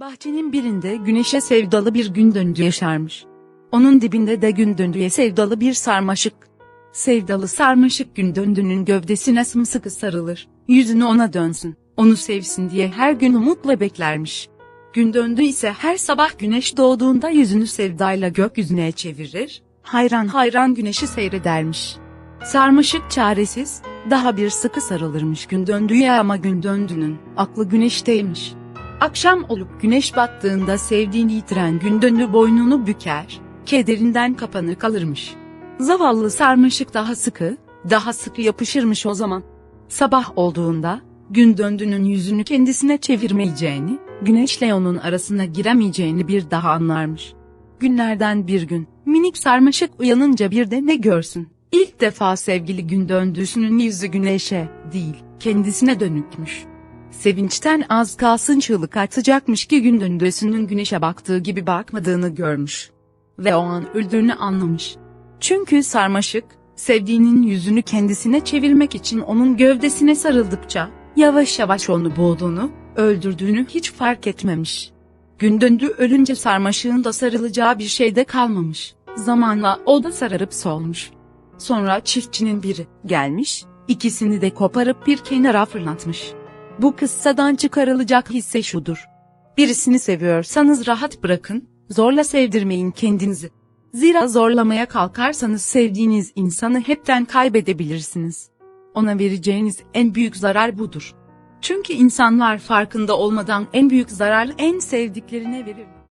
Bahçenin birinde güneşe sevdalı bir gün döndü yaşarmış. Onun dibinde de gün döndüye sevdalı bir sarmaşık. Sevdalı sarmaşık gün döndünün gövdesine sımsıkı sarılır. Yüzünü ona dönsün, onu sevsin diye her gün umutla beklermiş. Gün döndü ise her sabah güneş doğduğunda yüzünü sevdayla gökyüzüne çevirir, hayran hayran güneşi seyredermiş. Sarmaşık çaresiz, daha bir sıkı sarılırmış gün döndüğü ama gün döndünün aklı güneşteymiş. Akşam olup güneş battığında sevdiğini yitiren gün döndü boynunu büker, kederinden kapanır kalırmış. Zavallı sarmaşık daha sıkı, daha sıkı yapışırmış o zaman. Sabah olduğunda, gün döndünün yüzünü kendisine çevirmeyeceğini, güneşle onun arasına giremeyeceğini bir daha anlarmış. Günlerden bir gün, minik sarmaşık uyanınca bir de ne görsün? İlk defa sevgili gün döndüğüsünün yüzü güneşe, değil, kendisine dönükmüş. Sevinçten az kalsın çığlık atacakmış ki gün döndüğüsünün güneşe baktığı gibi bakmadığını görmüş. Ve o an öldüğünü anlamış. Çünkü sarmaşık, sevdiğinin yüzünü kendisine çevirmek için onun gövdesine sarıldıkça, yavaş yavaş onu boğduğunu, öldürdüğünü hiç fark etmemiş. Gün ölünce sarmaşığın da sarılacağı bir şey de kalmamış. Zamanla o da sararıp solmuş. Sonra çiftçinin biri gelmiş, ikisini de koparıp bir kenara fırlatmış. Bu kıssadan çıkarılacak hisse şudur. Birisini seviyorsanız rahat bırakın, zorla sevdirmeyin kendinizi. Zira zorlamaya kalkarsanız sevdiğiniz insanı hepten kaybedebilirsiniz. Ona vereceğiniz en büyük zarar budur. Çünkü insanlar farkında olmadan en büyük zararı en sevdiklerine verir.